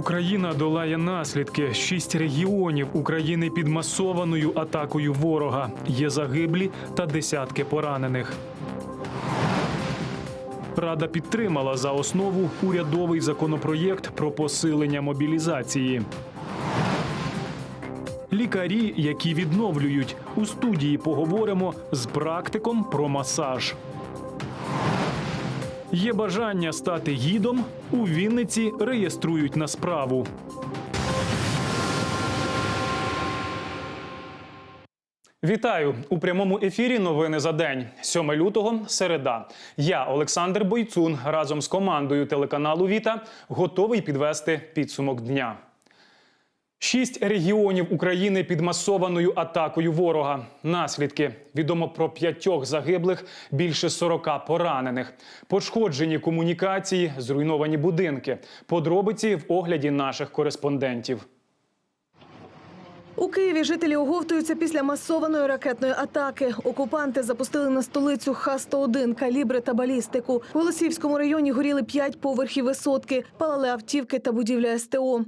Україна долає наслідки. Шість регіонів України під масованою атакою ворога. Є загиблі та десятки поранених. Рада підтримала за основу урядовий законопроєкт про посилення мобілізації. Лікарі, які відновлюють у студії, поговоримо з практиком про масаж. Є бажання стати гідом. У Вінниці реєструють на справу. Вітаю у прямому ефірі. Новини за день. 7 лютого, середа. Я, Олександр Бойцун, разом з командою телеканалу Віта готовий підвести підсумок дня. Шість регіонів України під масованою атакою ворога. Наслідки відомо про п'ятьох загиблих, більше 40 поранених, пошкоджені комунікації, зруйновані будинки. Подробиці в огляді наших кореспондентів. У Києві жителі оговтуються після масованої ракетної атаки. Окупанти запустили на столицю Х-101, калібри та балістику. В Голосіївському районі горіли п'ять поверхів висотки, палали автівки та будівля СТО.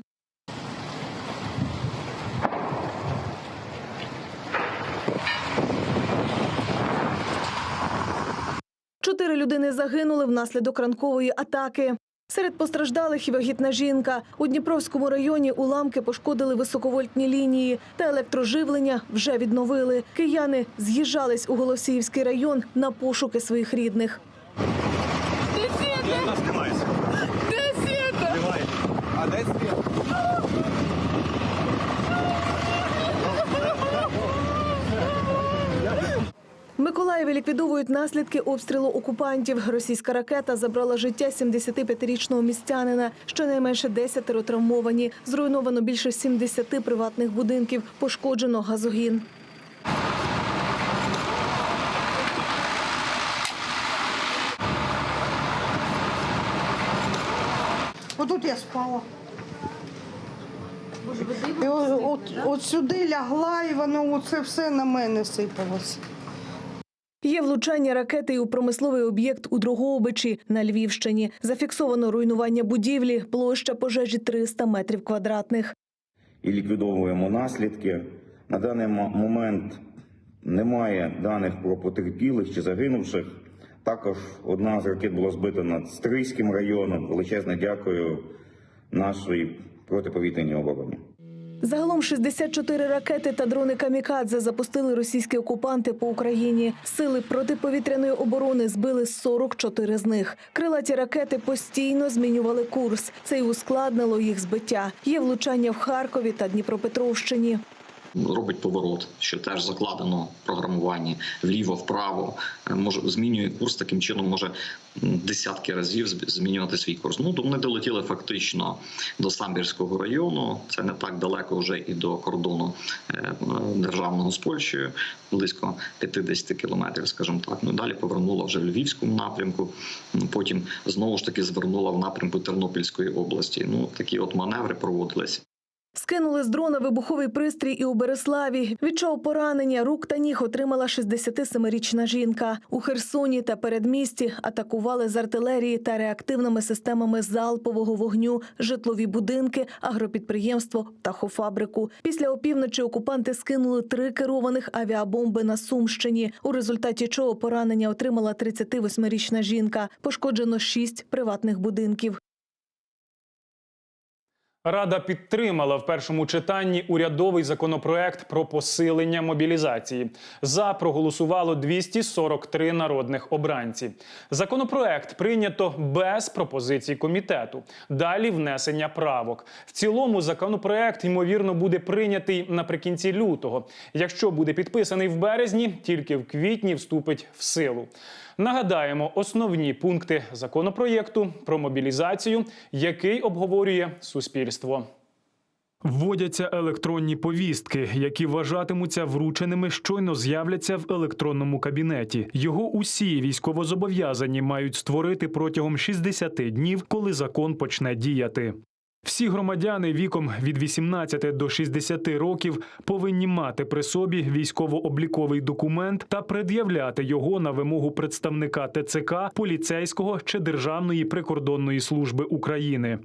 Чотири людини загинули внаслідок ранкової атаки. Серед постраждалих і вагітна жінка. У Дніпровському районі уламки пошкодили високовольтні лінії, та електроживлення вже відновили. Кияни з'їжджались у Голосіївський район на пошуки своїх рідних. А де світ? В Миколаєві ліквідовують наслідки обстрілу окупантів. Російська ракета забрала життя 75-річного містянина. Щонайменше 10 травмовані. Зруйновано більше 70 приватних будинків. Пошкоджено газогін. Отут я спала. І от, от, сюди лягла, і воно оце все на мене сипалося. Є влучання ракети у промисловий об'єкт у Дрогобичі на Львівщині. Зафіксовано руйнування будівлі, площа пожежі 300 метрів квадратних. і ліквідовуємо наслідки. На даний момент немає даних про потерпілих чи загинувших. Також одна з ракет була збита над Стрийським районом. Величезне дякую нашій протиповітряній обороні. Загалом 64 ракети та дрони камікадзе запустили російські окупанти по Україні. Сили протиповітряної оборони збили 44 з них. Крилаті ракети постійно змінювали курс. Це й ускладнило їх збиття. Є влучання в Харкові та Дніпропетровщині. Робить поворот, що теж закладено в програмуванні вліво-вправо, е, може змінює курс таким чином, може десятки разів змінювати свій курс. Ну то вони долетіли фактично до Самбірського району. Це не так далеко вже і до кордону е, е, державного з Польщею, близько 50 кілометрів, скажімо так. Ну далі повернула вже в Львівському напрямку. Ну, Потім знову ж таки звернула в напрямку Тернопільської області. Ну такі от маневри проводилися. Скинули з дрона вибуховий пристрій і у Береславі. Від чого поранення рук та ніг отримала 67-річна жінка. У Херсоні та передмісті атакували з артилерії та реактивними системами залпового вогню житлові будинки, агропідприємство, птахофабрику. Після опівночі окупанти скинули три керованих авіабомби на Сумщині, у результаті чого поранення отримала 38-річна жінка. Пошкоджено шість приватних будинків. Рада підтримала в першому читанні урядовий законопроект про посилення мобілізації. За проголосувало 243 народних обранці. Законопроект прийнято без пропозицій комітету. Далі внесення правок. В цілому законопроект ймовірно буде прийнятий наприкінці лютого. Якщо буде підписаний в березні, тільки в квітні вступить в силу. Нагадаємо основні пункти законопроєкту про мобілізацію, який обговорює суспільство. Вводяться електронні повістки, які вважатимуться врученими щойно з'являться в електронному кабінеті. Його усі військовозобов'язані мають створити протягом 60 днів, коли закон почне діяти. Всі громадяни віком від 18 до 60 років повинні мати при собі військово-обліковий документ та пред'являти його на вимогу представника ТЦК, поліцейського чи Державної прикордонної служби України.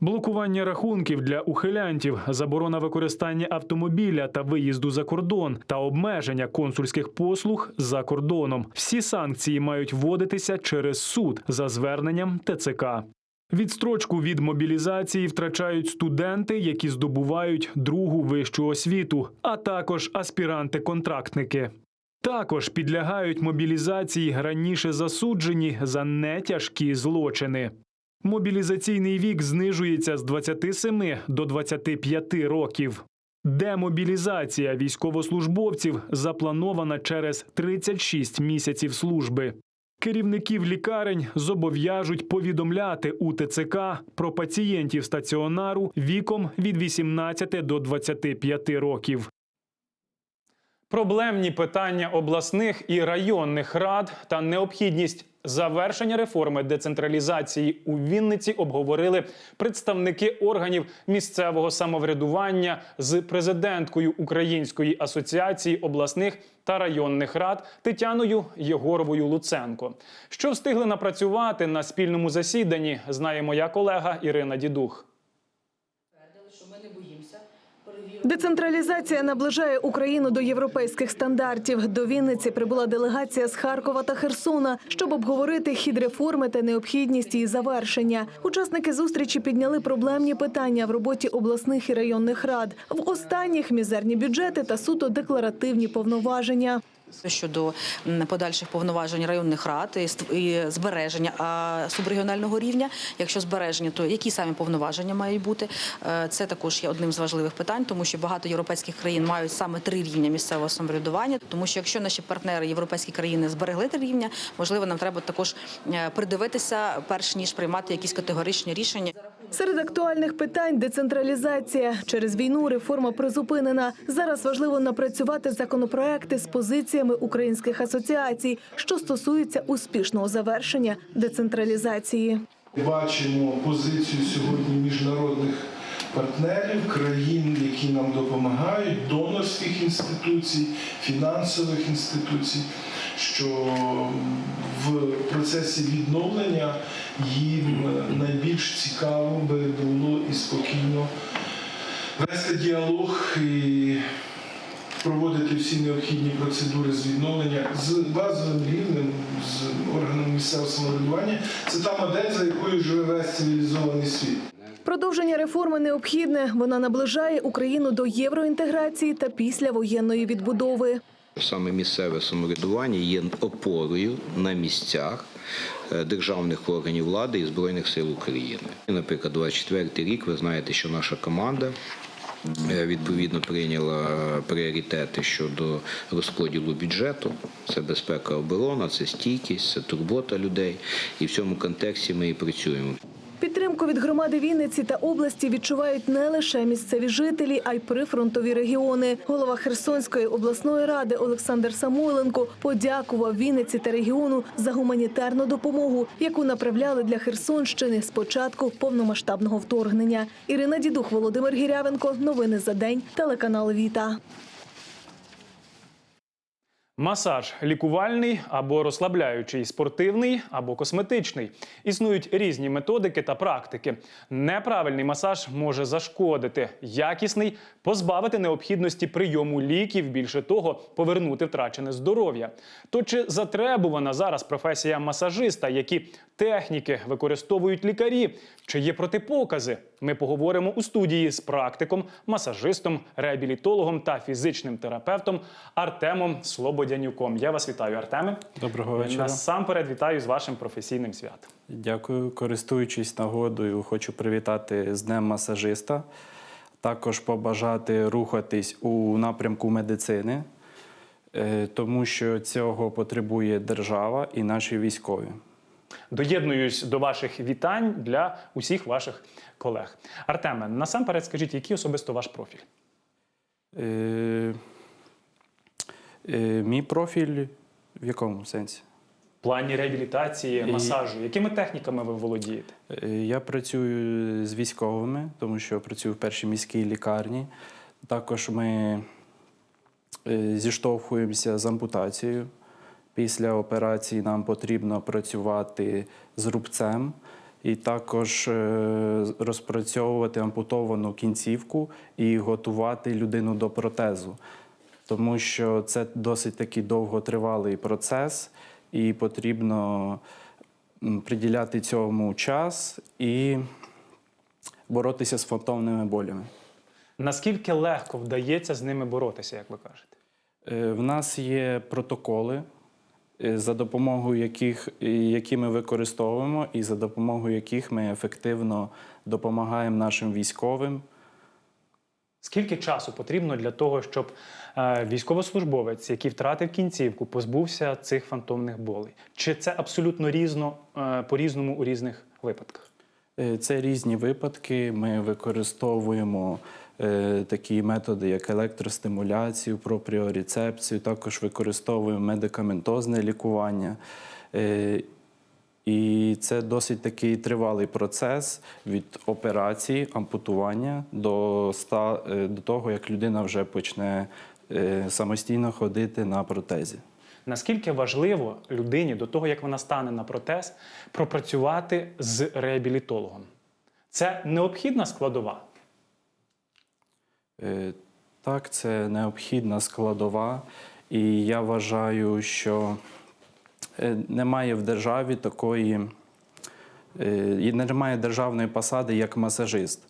Блокування рахунків для ухилянтів, заборона використання автомобіля та виїзду за кордон та обмеження консульських послуг за кордоном. Всі санкції мають вводитися через суд за зверненням ТЦК. Відстрочку від мобілізації втрачають студенти, які здобувають другу вищу освіту, а також аспіранти-контрактники. Також підлягають мобілізації раніше засуджені за нетяжкі злочини. Мобілізаційний вік знижується з 27 до 25 років. Демобілізація військовослужбовців запланована через 36 місяців служби. Керівників лікарень зобов'яжуть повідомляти у ТЦК про пацієнтів стаціонару віком від 18 до 25 років. Проблемні питання обласних і районних рад та необхідність завершення реформи децентралізації у Вінниці обговорили представники органів місцевого самоврядування з президенткою Української асоціації обласних та районних рад Тетяною Єгоровою Луценко. Що встигли напрацювати на спільному засіданні, знає моя колега Ірина Дідух. Децентралізація наближає Україну до європейських стандартів. До Вінниці прибула делегація з Харкова та Херсона, щоб обговорити хід реформи та необхідність її завершення. Учасники зустрічі підняли проблемні питання в роботі обласних і районних рад. В останніх мізерні бюджети та суто декларативні повноваження. Щодо подальших повноважень районних рад і збереження субрегіонального рівня. Якщо збереження, то які самі повноваження мають бути? Е, Це також є одним з важливих питань, тому що багато європейських країн мають саме три рівня місцевого самоврядування. Тому що якщо наші партнери європейські країни зберегли три рівня, можливо, нам треба також е, придивитися, перш ніж приймати якісь категоричні рішення. Серед актуальних питань децентралізація. Через війну реформа призупинена. Зараз важливо напрацювати законопроекти з позиціями українських асоціацій, що стосуються успішного завершення децентралізації. Бачимо позицію сьогодні міжнародних партнерів, країн, які нам допомагають, донорських інституцій, фінансових інституцій, що в процесі відновлення їм найбільш цікаво би було і спокійно вести діалог і проводити всі необхідні процедури з відновлення з базовим рівнем, з органом місцевого самоврядування. Це та модель, за якою живе весь цивілізований світ. Продовження реформи необхідне. Вона наближає Україну до євроінтеграції та післявоєнної відбудови. Саме місцеве самоврядування є опорою на місцях е, державних органів влади і збройних сил України. Наприклад, 24 рік ви знаєте, що наша команда. Е, Відповідно прийняла пріоритети щодо розподілу бюджету. Це безпека оборона, це стійкість, це турбота людей. І в цьому контексті ми і працюємо. Підтримку від громади Вінниці та області відчувають не лише місцеві жителі, а й прифронтові регіони. Голова Херсонської обласної ради Олександр Самойленко подякував Вінниці та регіону за гуманітарну допомогу, яку направляли для Херсонщини з початку повномасштабного вторгнення. Ірина Дідух, Володимир Гірявенко. Новини за день. Телеканал Віта. Масаж лікувальний або розслабляючий, спортивний або косметичний. Існують різні методики та практики. Неправильний масаж може зашкодити, якісний позбавити необхідності прийому ліків, більше того, повернути втрачене здоров'я. То чи затребувана зараз професія масажиста, які техніки використовують лікарі? Чи є протипокази? Ми поговоримо у студії з практиком, масажистом, реабілітологом та фізичним терапевтом Артемом Слободянюком. Я вас вітаю, Артеме. Доброго вечора. Насамперед вітаю з вашим професійним святом. Дякую. Користуючись нагодою, хочу привітати з Днем масажиста. Також побажати рухатись у напрямку медицини, е, тому що цього потребує держава і наші військові. Доєднуюсь до ваших вітань для усіх ваших колег. Артеме, насамперед скажіть, який особисто ваш профіль? Е, е, Мій профіль в якому сенсі? В плані реабілітації, масажу, якими техніками ви володієте? Е, Я працюю з військовими, тому що працюю в першій міській лікарні. Також ми е, зіштовхуємося з ампутацією. Після операції нам потрібно працювати з рубцем, і також е, розпрацьовувати ампутовану кінцівку і готувати людину до протезу. Тому що це досить такий довготривалий процес, і потрібно приділяти цьому час і боротися з фантомними болями. Наскільки легко вдається з ними боротися, як ви кажете? Е, В нас є протоколи, за допомогою яких які ми використовуємо, і за допомогою яких ми ефективно допомагаємо нашим військовим. Скільки часу потрібно для того, щоб е, військовослужбовець, який втратив кінцівку, позбувся цих фантомних болей? Чи це абсолютно різно е, по-різному у різних випадках? Е, Це різні випадки. Ми використовуємо е, такі методи, як електростимуляцію, пропріорецепцію, також використовуємо медикаментозне лікування. Е, І це досить такий тривалий процес від операції, ампутування до, е, до того, як людина вже почне е, самостійно ходити на протезі. Наскільки важливо людині до того, як вона стане на протез, пропрацювати з реабілітологом? Це необхідна складова. Е, Так, це необхідна складова, і я вважаю, що е, немає в державі такої, е, і немає державної посади як масажист.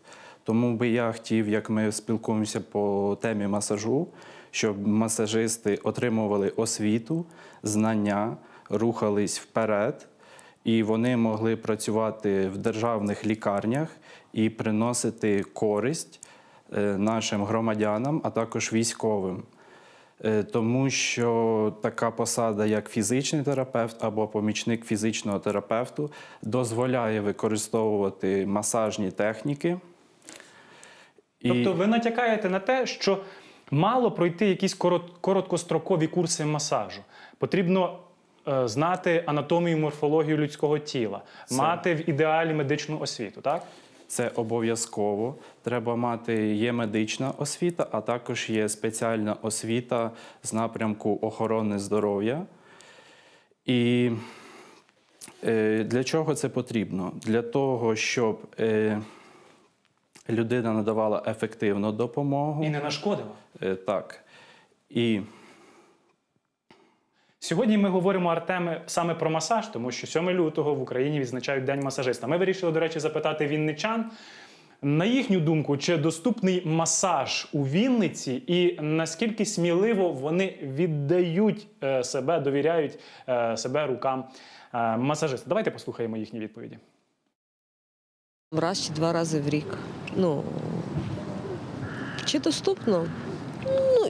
Тому би я хотів, як ми спілкуємося по темі масажу, щоб масажисти отримували освіту, знання, рухались вперед, і вони могли працювати в державних лікарнях і приносити користь нашим громадянам, а також військовим. Е, Тому що така посада, як фізичний терапевт або помічник фізичного терапевту, дозволяє використовувати масажні техніки. І- Тобто ви натякаєте на те, що мало пройти якісь короткострокові курси масажу. Потрібно е, знати анатомію, морфологію людського тіла, мати в ідеалі медичну освіту, так? Це обов'язково. Треба мати є медична освіта, а також є спеціальна освіта з напрямку охорони здоров'я. І е, для чого це потрібно? Для того, щоб е, людина надавала ефективну допомогу. І не нашкодила. Е, так. І Сьогодні ми говоримо Артеме саме про масаж, тому що 7 лютого в Україні відзначають День масажиста. Ми вирішили, до речі, запитати вінничан. На їхню думку, чи доступний масаж у Вінниці, і наскільки сміливо вони віддають е, себе, довіряють е, себе рукам е, масажиста? Давайте послухаємо їхні відповіді. Раз чи два рази в рік. Ну чи доступно?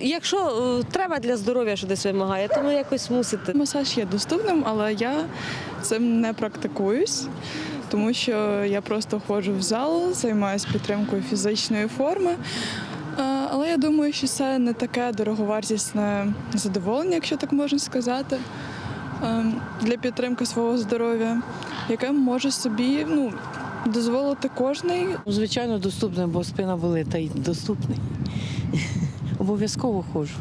Якщо е, треба для здоров'я, що десь вимагає, то ви якось мусите. Масаж є доступним, але я цим не практикуюсь, тому що я просто ходжу в зал, займаюся підтримкою фізичної форми. Е, Але я думаю, що це не таке дороговартісне задоволення, якщо так можна сказати, е, для підтримки свого здоров'я, яке може собі ну, дозволити кожний. Звичайно, доступне, бо спина болить, та й доступний. Обов'язково ходжу.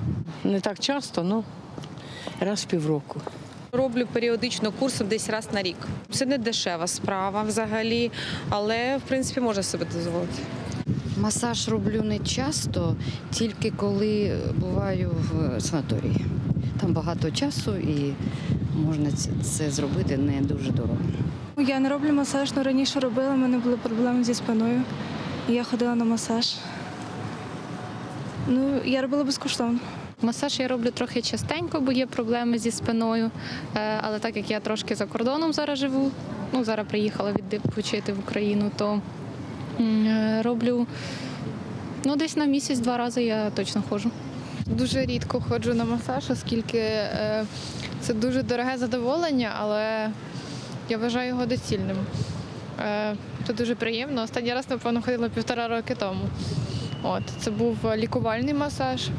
Не так часто, але раз в півроку. Роблю періодично курси десь раз на рік. Це не дешева справа взагалі, але в принципі можна себе дозволити. Масаж роблю не часто, тільки коли буваю в санаторії. Там багато часу і можна це, зробити не дуже дорого. Я не роблю масаж, але раніше робила, в мене були проблеми зі спиною. І я ходила на масаж. Ну, я робила безкоштовно. Масаж я роблю трохи частенько, бо є проблеми зі спиною. Е, Але так як я трошки за кордоном зараз живу, ну зараз приїхала відпочити в Україну, то е, роблю ну, десь на місяць-два рази я точно ходжу. Дуже рідко ходжу на масаж, оскільки е, це дуже дороге задоволення, але я вважаю його доцільним. Е, це дуже приємно. Останній раз, напевно, ходила півтора роки тому. От, це був лікувальний масаж.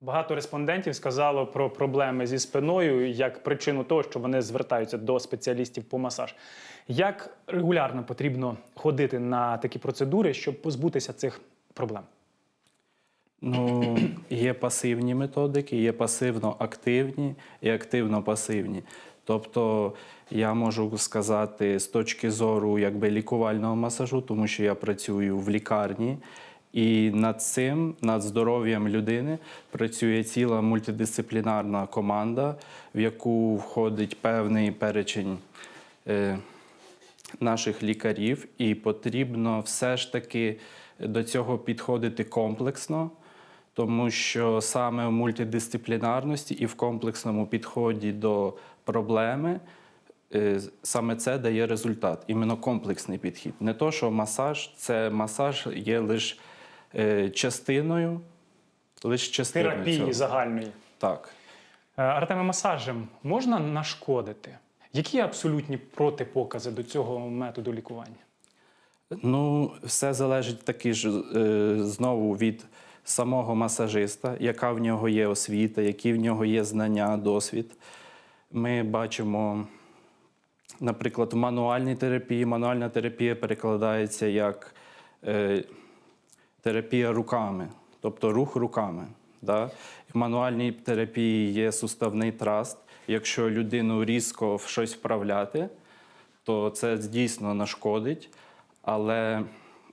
Багато респондентів сказало про проблеми зі спиною як причину того, що вони звертаються до спеціалістів по масаж. Як регулярно потрібно ходити на такі процедури, щоб позбутися цих проблем? Ну, є пасивні методики, є пасивно-активні і активно-пасивні. Тобто я можу сказати з точки зору якби лікувального масажу, тому що я працюю в лікарні, і над цим, над здоров'ям людини, працює ціла мультидисциплінарна команда, в яку входить певний перечень. е, наших лікарів, і потрібно все ж таки до цього підходити комплексно, тому що саме в мультидисциплінарності і в комплексному підході до проблеми е, саме це дає результат, іменно комплексний підхід. Не то, що масаж, це масаж є лише частиною, лише частиною Терапії цього. загальної. Так. Е, Артеме, масажем можна нашкодити? Які абсолютні протипокази до цього методу лікування? Ну, все залежить таки ж е, знову від самого масажиста, яка в нього є освіта, які в нього є знання, досвід. Ми бачимо, наприклад, в мануальній терапії. Мануальна терапія перекладається як е, терапія руками, тобто рух руками. Да? В мануальній терапії є суставний траст. Якщо людину різко в щось вправляти, то це дійсно нашкодить. Але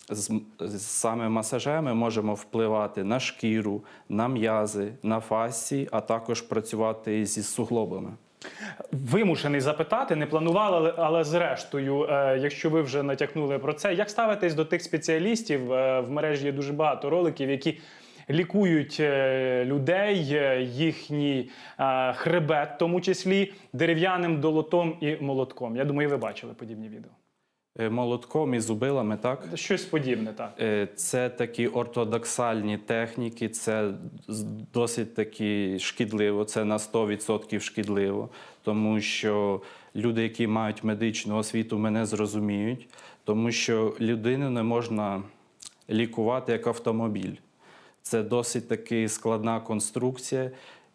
з, з саме масажем ми можемо впливати на шкіру, на м'язи, на фасції, а також працювати зі суглобами. Вимушений запитати, не планували, але, зрештою, е, якщо ви вже натякнули про це, як ставитесь до тих спеціалістів? Е, в мережі є дуже багато роликів, які лікують е, людей, їхній хребет, в тому числі дерев'яним долотом і молотком. Я думаю, ви бачили подібні відео. Е, Молотком і зубилами, так? Щось подібне, так. Е, Це такі ортодоксальні техніки, це досить таки шкідливо, це на 100% шкідливо, тому що люди, які мають медичну освіту, мене зрозуміють, тому що людину не можна лікувати як автомобіль. Це досить таки складна конструкція,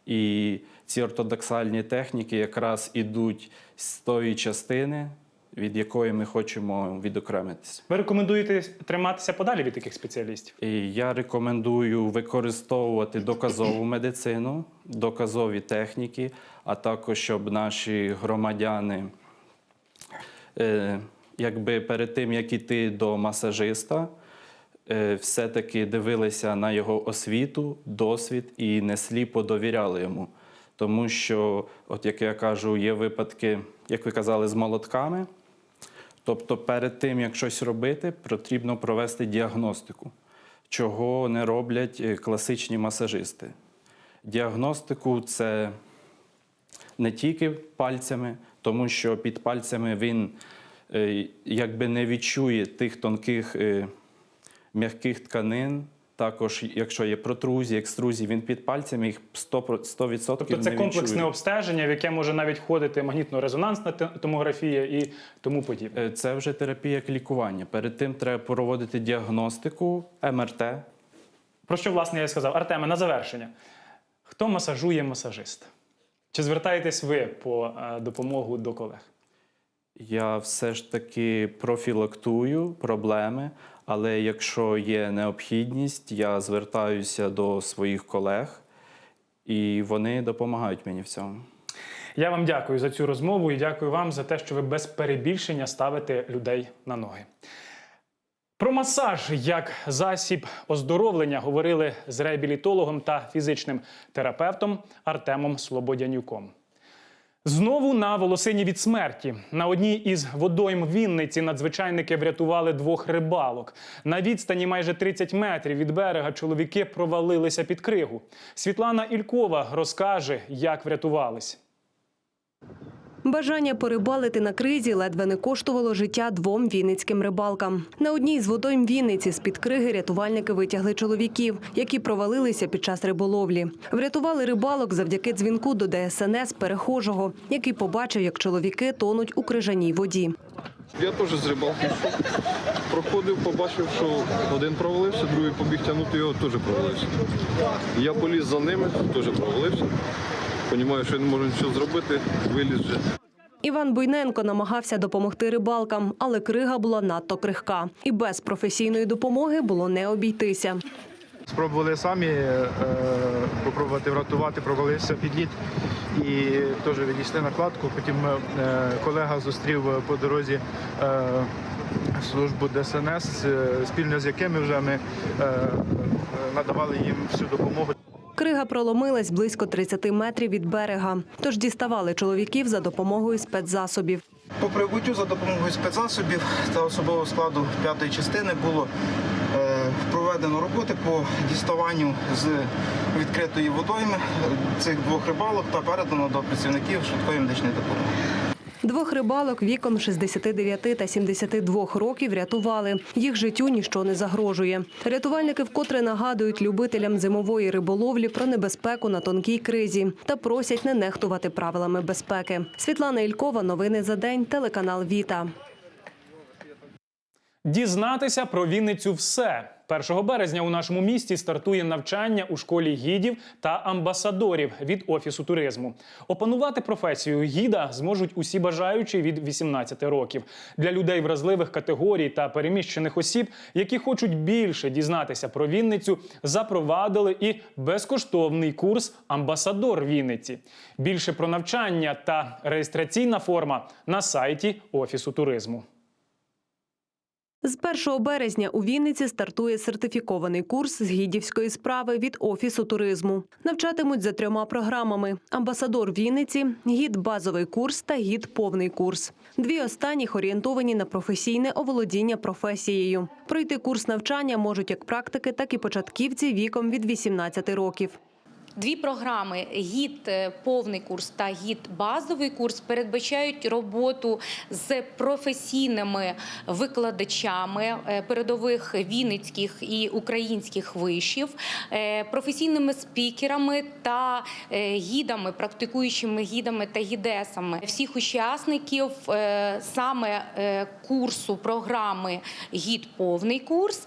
і ці ортодоксальні техніки якраз ідуть з тої частини, від якої ми хочемо відокремитися. Ви рекомендуєте триматися подалі від таких спеціалістів? І я рекомендую використовувати доказову медицину, доказові техніки, а також щоб наші громадяни, е, якби перед тим як іти до масажиста, е, все-таки дивилися на його освіту, досвід і не сліпо довіряли йому. Тому що, от як я кажу, є випадки, як ви казали, з молотками. Тобто, перед тим, як щось робити, потрібно провести діагностику, чого не роблять е, класичні масажисти. Діагностику це не тільки пальцями, тому що під пальцями він е, якби не відчує тих тонких е, м'яких тканин. Також, якщо є протрузії, екструзії, він під пальцями їх 100%, 100% Тобто це не комплексне відчує. обстеження, в яке може навіть входити магнітно-резонансна томографія і тому подібне. Е, Це вже терапія як лікування. Перед тим треба проводити діагностику, МРТ. Про що, власне, я сказав? Артеме, на завершення. Хто масажує масажиста? Чи звертаєтесь ви по е, допомогу до колег? Я все ж таки профілактую проблеми, але якщо є необхідність, я звертаюся до своїх колег, і вони допомагають мені в цьому. Я вам дякую за цю розмову і дякую вам за те, що ви без перебільшення ставите людей на ноги. Про масаж як засіб оздоровлення говорили з реабілітологом та фізичним терапевтом Артемом Слободянюком. Знову на волосині від смерті. На одній із водойм Вінниці надзвичайники врятували двох рибалок. На відстані майже 30 метрів від берега чоловіки провалилися під кригу. Світлана Ількова розкаже, як врятувались. Бажання порибалити на кризі ледве не коштувало життя двом вінницьким рибалкам. На одній з водойм Вінниці з-під криги рятувальники витягли чоловіків, які провалилися під час риболовлі. Врятували рибалок завдяки дзвінку до ДСНС перехожого, який побачив, як чоловіки тонуть у крижаній воді. Я теж з рибалки. Проходив, побачив, що один провалився, другий побіг тягнути його, теж провалився. Я поліз за ними, теж провалився. Понімаю, що я не можу нічого зробити, виліз вже. Іван Буйненко намагався допомогти рибалкам, але крига була надто крихка. І без професійної допомоги було не обійтися. Спробували самі е, попробувати врятувати, провалився підліт і теж відійшли накладку. Потім е, колега зустрів по дорозі е, службу ДСНС, е, спільно з якими вже ми е, надавали їм всю допомогу. Крига проломилась близько 30 метрів від берега, тож діставали чоловіків за допомогою спецзасобів. По прибуттю за допомогою спецзасобів та особового складу п'ятої частини було е, проведено роботи по діставанню з відкритої водойми цих двох рибалок та передано до працівників швидкої медичної допомоги. Двох рибалок віком 69 та 72 років рятували. Їх життю ніщо не загрожує. Рятувальники вкотре нагадують любителям зимової риболовлі про небезпеку на тонкій кризі та просять не нехтувати правилами безпеки. Світлана Ількова, новини за день, телеканал Віта. Дізнатися про Вінницю все. 1 березня у нашому місті стартує навчання у школі гідів та амбасадорів від офісу туризму. Опанувати професію гіда зможуть усі бажаючі від 18 років. Для людей вразливих категорій та переміщених осіб, які хочуть більше дізнатися про Вінницю, запровадили і безкоштовний курс Амбасадор Вінниці. Більше про навчання та реєстраційна форма на сайті офісу туризму. З 1 березня у Вінниці стартує сертифікований курс з гідівської справи від офісу туризму. Навчатимуть за трьома програмами: амбасадор Вінниці, гід базовий курс та гід повний курс. Дві останніх орієнтовані на професійне оволодіння професією. Пройти курс навчання можуть як практики, так і початківці віком від 18 років. Дві програми гід е, повний курс та гід базовий курс передбачають роботу з професійними викладачами е, передових вінницьких і українських вишів, е, професійними спікерами та гідами, практикуючими гідами та гідесами. Всіх учасників саме курсу програми гід повний курс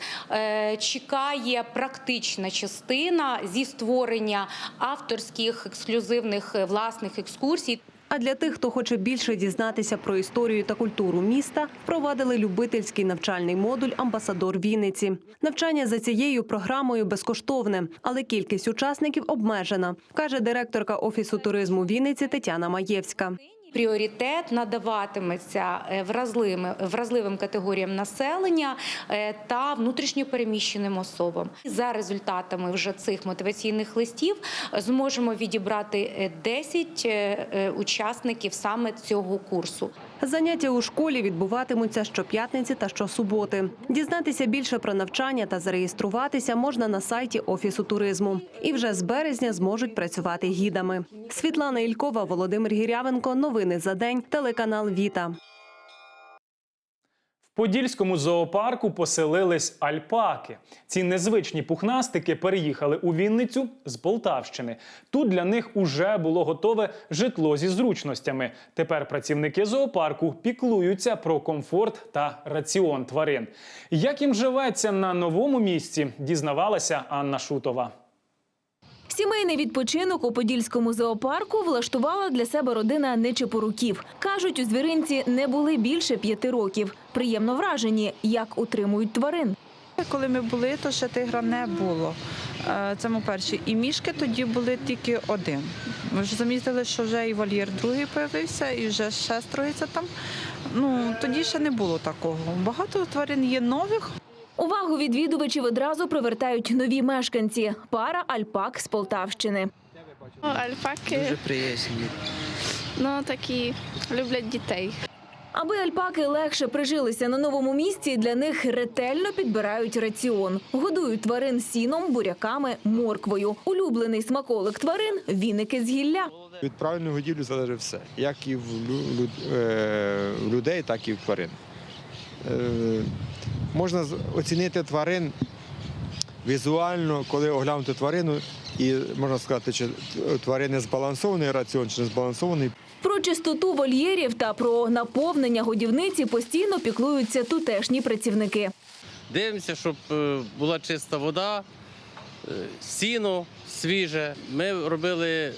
чекає практична частина зі створення авторських ексклюзивних е, власних екскурсій. А для тих, хто хоче більше дізнатися про історію та культуру міста, впровадили любительський навчальний модуль Амбасадор Вінниці. Навчання за цією програмою безкоштовне, але кількість учасників обмежена, каже директорка офісу туризму Вінниці Тетяна Маєвська. Пріоритет надаватиметься е, вразливим, вразливим категоріям населення та та внутрішньопереміщеним особам. За результатами вже цих мотиваційних листів е, зможемо відібрати е, 10 е, е, учасників саме цього курсу. Заняття у школі відбуватимуться щоп'ятниці та щосуботи. Дізнатися більше про навчання та зареєструватися можна на сайті офісу туризму. І вже з березня зможуть працювати гідами. Світлана Ількова, Володимир Гірявенко. Новини за день. Телеканал Віта. Подільському зоопарку поселились альпаки. Ці незвичні пухнастики переїхали у Вінницю з Полтавщини. Тут для них уже було готове житло зі зручностями. Тепер працівники зоопарку піклуються про комфорт та раціон тварин. Як їм живеться на новому місці, дізнавалася Анна Шутова. Сімейний відпочинок у Подільському зоопарку влаштувала для себе родина Нечепоруків. Кажуть, у звіринці не були більше п'яти років. Приємно вражені, як утримують тварин. Коли ми були, то ще тигра не було. Е, Це ми перші. І мішки тоді були тільки один. Ми вже замітили, що вже і вольєр другий появився, і вже ще строїться там. Ну тоді ще не було такого. Багато тварин є нових. Увагу відвідувачів одразу привертають нові мешканці – пара альпак з Полтавщини. Альпаки Дуже приязні. ну такі люблять дітей. Аби альпаки легше прижилися на новому місці, для них ретельно підбирають раціон. Годують тварин сіном, буряками, морквою. Улюблений смаколик тварин – віники з гілля. Від правильної годівлі залежить все, як і в е, в людей, так і в тварин. Можна оцінити тварин візуально, коли оглянути тварину, і можна сказати, чи тварини збалансований раціон, чи не збалансований. Про чистоту вольєрів та про наповнення годівниці постійно піклуються тутешні працівники. Дивимося, щоб е, була чиста вода, е, сіно свіже. Ми робили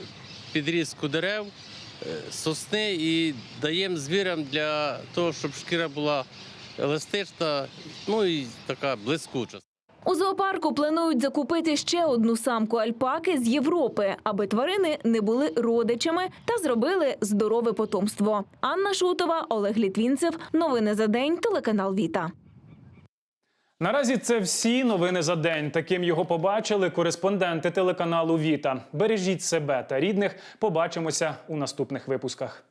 підрізку дерев, е, сосни і даємо звірям для того, щоб шкіра була еластична, ну і така блискуча. У зоопарку планують закупити ще одну самку альпаки з Європи, аби тварини не були родичами та зробили здорове потомство. Анна Шутова, Олег Літвінцев. Новини за день. Телеканал Віта. Наразі це всі новини за день. Таким його побачили кореспонденти телеканалу Віта. Бережіть себе та рідних. Побачимося у наступних випусках.